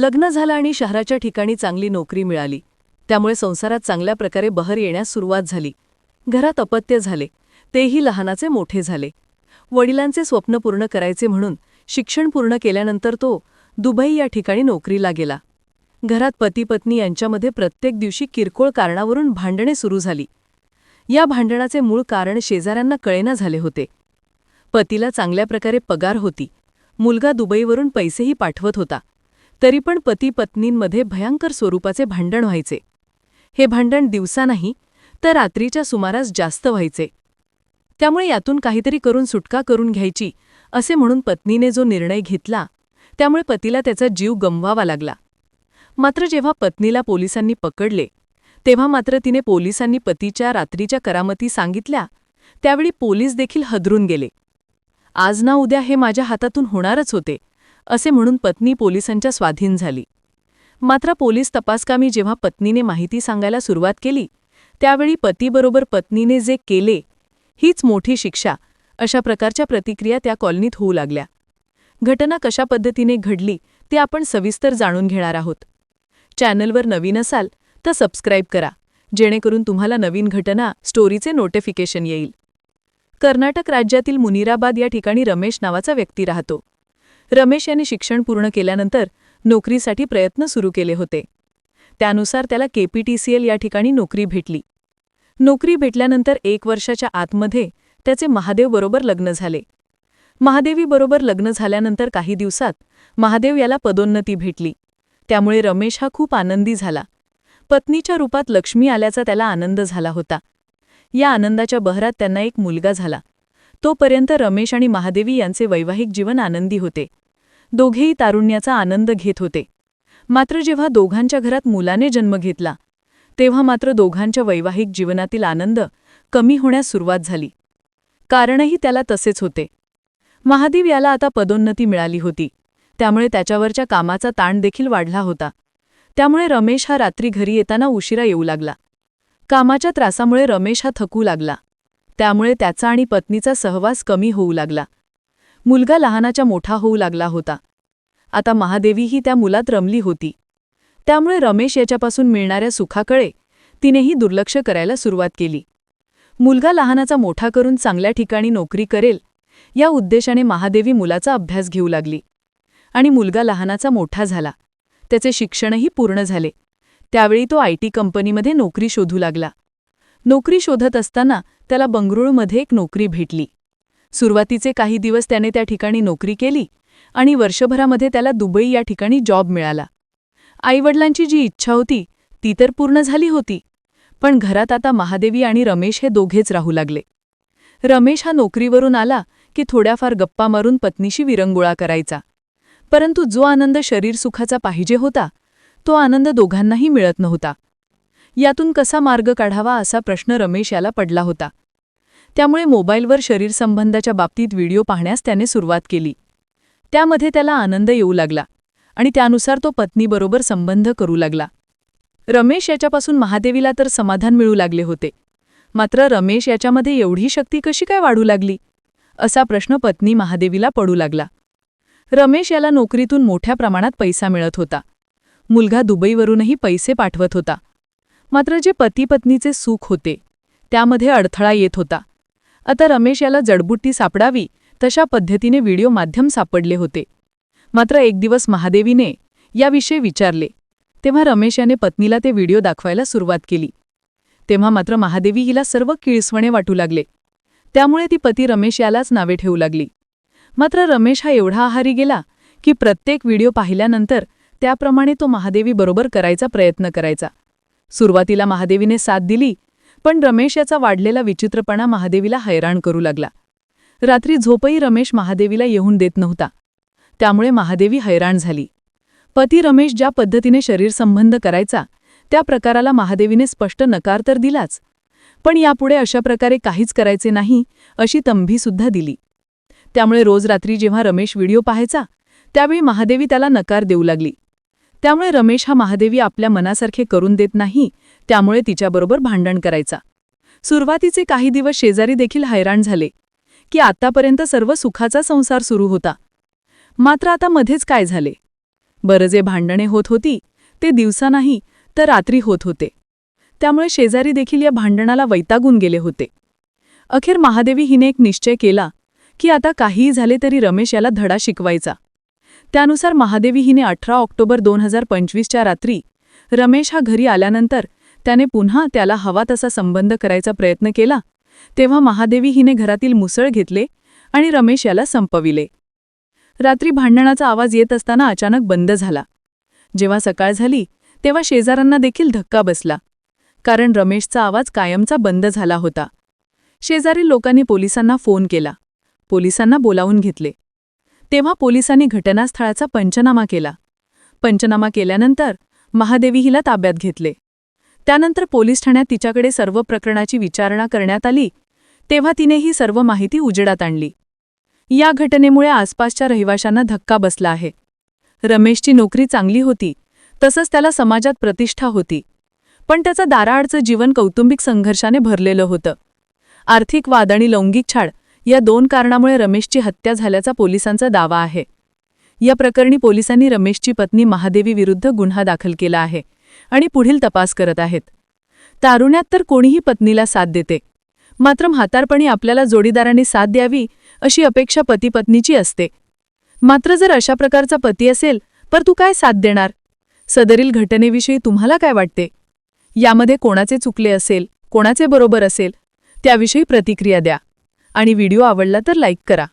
लग्न झालं आणि शहराच्या ठिकाणी चांगली नोकरी मिळाली. त्यामुळे संसारात चांगल्या प्रकारे बहर येण्यास सुरुवात झाली. घरात अपत्य झाले. तेही लहानाचे मोठे झाले. वडिलांचे स्वप्न पूर्ण करायचे म्हणून शिक्षण पूर्ण केल्यानंतर तो दुबई या ठिकाणी नोकरीला गेला. घरात पती पत्नी यांच्यामध्ये प्रत्येक दिवशी किरकोळ कारणावरून भांडणे सुरू झाली. या भांडणाचे मूळ कारण शेजाऱ्यांना कळेना झाले होते. पतीला चांगल्या प्रकारे पगार होती. मुलगा दुबईवरून पैसेही पाठवत होता. तरी पण पती पत्नींमध्ये भयंकर स्वरूपाचे भांडण व्हायचे. हे भांडण दिवसा नाही तर रात्रीच्या सुमारास जास्त व्हायचे. त्यामुळे यातून काहीतरी करून सुटका करून घ्यायची असे म्हणून पत्नीने जो निर्णय घेतला त्यामुळे पतीला त्याचा जीव गमवावा लागला. मात्र जेव्हा पत्नीला पोलिसांनी पकडले तेव्हा मात्र तिने पोलिसांनी पतीच्या रात्रीच्या करामती सांगितल्या त्यावेळी पोलीस देखील हदरून गेले. आज ना उद्या हे माझ्या हातातून होणारच होते. असे म्हणून पत्नी पोलिसांच्या स्वाधीन झाली. मात्र पोलीस तपासकामी जेव्हा पत्नीने माहिती सांगायला सुरुवात केली त्यावेळी पतीबरोबर पत्नीने जे केले हीच मोठी शिक्षा अशा प्रकारच्या प्रतिक्रिया त्या कॉलनीत होऊ लागल्या. घटना कशा पद्धतीने घडली ते आपण सविस्तर जाणून घेणार आहोत. चॅनलवर नवीन असाल तर सबस्क्राईब करा जेणेकरून तुम्हाला नवीन घटना स्टोरीचे नोटिफिकेशन येईल. कर्नाटक राज्यातील मुनिराबाद या ठिकाणी रमेश नावाचा व्यक्ती राहतो. रमेश यांनी शिक्षण पूर्ण केल्यानंतर नोकरीसाठी प्रयत्न सुरू केले होते. त्यानुसार त्याला केपीटीसीएल या ठिकाणी नोकरी भेटली. नोकरी भेटल्यानंतर एक वर्षाच्या आतमध्ये त्याचे महादेवबरोबर लग्न झाले. महादेवीबरोबर लग्न झाल्यानंतर काही दिवसात महादेव याला पदोन्नती भेटली. त्यामुळे रमेश हा खूप आनंदी झाला. पत्नीच्या रूपात लक्ष्मी आल्याचा त्याला आनंद झाला होता. या आनंदाच्या बहरात त्यांना एक मुलगा झाला. तोपर्यंत रमेश आणि महादेवी यांचे वैवाहिक जीवन आनंदी होते. दोघेही तारुण्याचा आनंद घेत होते. मात्र जेव्हा दोघांच्या घरात मुलाने जन्म घेतला तेव्हा मात्र दोघांच्या वैवाहिक जीवनातील आनंद कमी होण्यास सुरुवात झाली. कारणही त्याला तसेच होते. महादेव याला आता पदोन्नती मिळाली होती. त्यामुळे त्याच्यावरच्या कामाचा ताण देखील वाढला होता. त्यामुळे रमेश हा रात्री घरी येताना उशिरा येऊ लागला. कामाच्या त्रासामुळे रमेश हा थकू लागला. त्यामुळे त्याचा आणि पत्नीचा सहवास कमी होऊ लागला. मुलगा लहानाच्या मोठा होऊ लागला होता. आता महादेवीही त्या मुलात रमली होती. त्यामुळे रमेश याच्यापासून मिळणाऱ्या सुखाकडे तिनेही दुर्लक्ष करायला सुरुवात केली. मुलगा लहानाचा मोठा करून चांगल्या ठिकाणी नोकरी करेल या उद्देशाने महादेवी मुलाचा अभ्यास घेऊ लागली. आणि मुलगा लहानाचा मोठा झाला. त्याचे शिक्षणही पूर्ण झाले. त्यावेळी तो आय टी कंपनीमध्ये नोकरी शोधू लागला. नोकरी शोधत असताना त्याला बंगळुरूमध्ये एक नोकरी भेटली. सुरुवातीचे काही दिवस त्याने त्या ठिकाणी नोकरी केली आणि वर्षभरामध्ये त्याला दुबई या ठिकाणी जॉब मिळाला. आईवडिलांची जी इच्छा होती ती तर पूर्ण झाली होती पण घरात आता महादेवी आणि रमेश हे दोघेच राहू लागले. रमेश हा नोकरीवरून आला की थोड्याफार गप्पा मारून पत्नीशी विरंगुळा करायचा. परंतु जो आनंद शरीरसुखाचा पाहिजे होता तो आनंद दोघांनाही मिळत नव्हता. यातून कसा मार्ग काढावा असा प्रश्न रमेश याला पडला होता. त्यामुळे मोबाईलवर शरीरसंबंधाच्या बाबतीत व्हिडिओ पाहण्यास त्याने सुरुवात केली. त्यामध्ये त्याला आनंद येऊ लागला आणि त्यानुसार तो पत्नीबरोबर संबंध करू लागला. रमेश याच्यापासून महादेवीला तर समाधान मिळू लागले होते. मात्र रमेश याच्यामध्ये एवढी शक्ती कशी काय वाढू लागली? असा प्रश्न पत्नी महादेवीला पडू लागला. रमेश याला नोकरीतून मोठ्या प्रमाणात पैसा मिळत होता. मुलगा दुबईवरूनही पैसे पाठवत होता. मात्र जे पतीपत्नीचे सुख होते त्यामध्ये अडथळा येत होता. आता रमेश याला जडबुट्टी सापडावी तशा पद्धतीने व्हिडिओ माध्यम सापडले होते. मात्र एक दिवस महादेवीने याविषयी विचारले. तेव्हा रमेश याने पत्नीला ते व्हिडिओ दाखवायला सुरुवात केली. तेव्हा मात्र महादेवी हिला सर्व किळसवणे वाटू लागले. त्यामुळे ती पती रमेश यालाच नावे ठेवू लागली. मात्र रमेश हा एवढा आहारी गेला की प्रत्येक व्हिडिओ पाहिल्यानंतर त्याप्रमाणे तो महादेवी बरोबर करायचा प्रयत्न करायचा. सुरुवातीला महादेवीने साथ दिली पण रमेश याचा वाढलेला विचित्रपणा महादेवीला हैराण करू लागला. रात्री झोपही रमेश महादेवीला येऊन देत नव्हता. त्यामुळे महादेवी हैराण झाली. पती रमेश ज्या पद्धतीने शरीरसंबंध करायचा त्या प्रकाराला महादेवीने स्पष्ट नकार तर दिलाच पण यापुढे अशा प्रकारे काहीच करायचे नाही अशी तंभीसुद्धा दिली. त्यामुळे रोज रात्री जेव्हा रमेश व्हिडिओ पाहायचा त्यावेळी महादेवी त्याला नकार देऊ लागली. त्यामुळे रमेश हा महादेवी आपल्या मनासारखे करून देत नाही त्यामुळे तिच्याबरोबर भांडण करायचा. सुरुवातीचे काही दिवस शेजारी देखील हैराण झाले की आतापर्यंत सर्व सुखाचा संसार सुरू होता. मात्र आता मध्येच काय झाले? बरं जे भांडणे होत होती ते दिवसा नाही तर रात्री होत होते. त्यामुळे शेजारी देखील या भांडणाला वैतागून गेले होते. अखेर महादेवी हिने एक निश्चय केला की आता काहीही झाले तरी रमेश याला धडा शिकवायचा. त्यानुसार महादेवी हिने अठरा ऑक्टोबर दोन हजार पंचवीसच्या रात्री रमेश हा घरी आल्यानंतर त्याने पुन्हा त्याला हवा तसा संबंध करायचा प्रयत्न केला तेव्हा महादेवी हिने घरातील मुसळ घेतले आणि रमेश याला संपविले. रात्री भांडणाचा आवाज येत असताना अचानक बंद झाला. जेव्हा सकाळ झाली तेव्हा शेजाऱ्यांना देखील धक्का बसला. कारण रमेशचा आवाज कायमचा बंद झाला होता. शेजारील लोकांनी पोलिसांना फोन केला. पोलिसांना बोलावून घेतले. तेव्हा पोलिसांनी घटनास्थळाचा पंचनामा केला. पंचनामा केल्यानंतर महादेवी हिला ताब्यात घेतले. त्यानंतर पोलीस ठाण्यात तिच्याकडे सर्व प्रकरणाची विचारणा करण्यात आली तेव्हा तिने ही सर्व माहिती उजेडात आणली. या घटनेमुळे आसपासच्या रहिवाशांना धक्का बसला आहे. रमेशची नोकरी चांगली होती तसंच त्याला समाजात प्रतिष्ठा होती पण त्याचं दाराआडचं जीवन कौटुंबिक संघर्षाने भरलेलं होतं. आर्थिक वाद आणि लौंगिक छाड या दोन कारणामुळे रमेशची हत्या झाल्याचा पोलिसांचा दावा आहे. या प्रकरणी पोलिसांनी रमेशची पत्नी महादेवी विरुद्ध गुन्हा दाखल केला आहे आणि पुढील तपास करत आहेत. तारुण्यात तर कोणीही पत्नीला साथ देते. मात्र म्हातारपणी आपल्याला जोडीदाराने साथ द्यावी अशी अपेक्षा पतीपत्नीची असते. मात्र जर अशा प्रकारचा पती असेल पर तू काय साथ देणार? सदरील घटनेविषयी तुम्हाला काय वाटते? यामध्ये कोणाचे चुकले असेल कोणाचे बरोबर असेल त्याविषयी प्रतिक्रिया द्या. आणि व्हिडिओ आवडला तर लाईक करा.